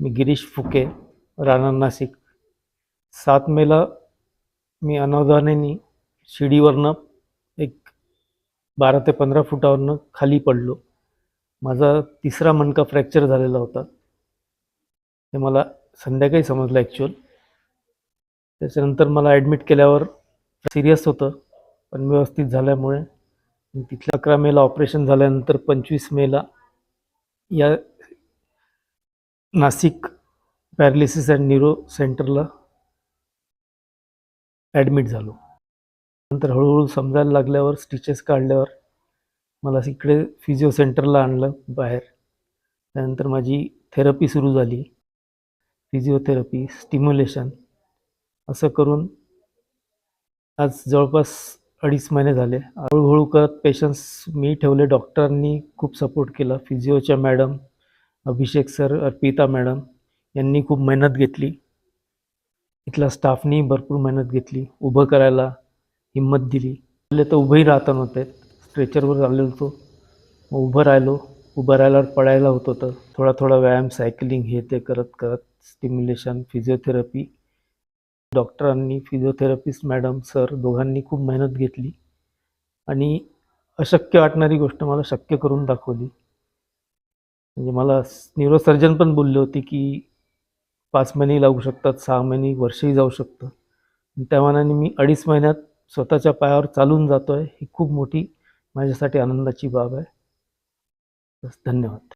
मी गिरीश फुके राणा नाशिक. सात मेला मी अनावधानाने शिडीवरनं एक बारा ते पंधरा फुटावरनं खाली पडलो. माझा तिसरा मणका फ्रॅक्चर झालेला होता. ते मला संध्याकाळी समजलं ॲक्च्युअल त्याच्यानंतर मला ॲडमिट केल्यावर सिरियस होतं पण व्यवस्थित झाल्यामुळे. तिथल्या अकरा मेला ऑपरेशन झाल्यानंतर पंचवीस मेला या नाशिक पॅरालिसिस अँड न्यूरो सेंटरला ॲडमिट झालो. नंतर हळूहळू समजायला लागल्यावर स्टिचेस काढल्यावर मला इकडे फिजिओ सेंटरला आणलं बाहेर. त्यानंतर माझी थेरपी सुरू झाली. फिजिओथेरपी स्टिम्युलेशन असं करून आज जवळपास अडीच महिने झाले. हळूहळू करत पेशन्स मी ठेवले. डॉक्टरांनी खूप सपोर्ट केला. फिजिओच्या madam Abhishek sir Arpita madam यांनी खूप मेहनत घेतली. इथल्या स्टाफनी भरपूर मेहनत घेतली. उभं करायला हिंमत दिली. पहिले तर उभंही राहता नव्हते स्ट्रेचरवर आलेलो होतो. मग उभं राहिलो. उभं राहिल्यावर पडायला होत होतं. थोडा थोडा व्यायाम सायकलिंग हे ते करत करत स्टिम्युलेशन फिजिओथेरपी डॉक्टरांनी फिजिओथेरपिस्ट मॅडम सर दोघांनी खूप मेहनत घेतली. आणि अशक्य वाटणारी गोष्ट मला शक्य करून दाखवली. म्हणजे मला न्यूरोसर्जन पण बोलले होते की पाच महिने लागू शकतात सहा महिने वर्षही जाऊ शकतं. त्या मानाने मी अडीच महिन्यात स्वतःच्या पायावर चालून जातो आहे ही खूप मोठी माझ्यासाठी आनंदाची बाब आहे. बस धन्यवाद.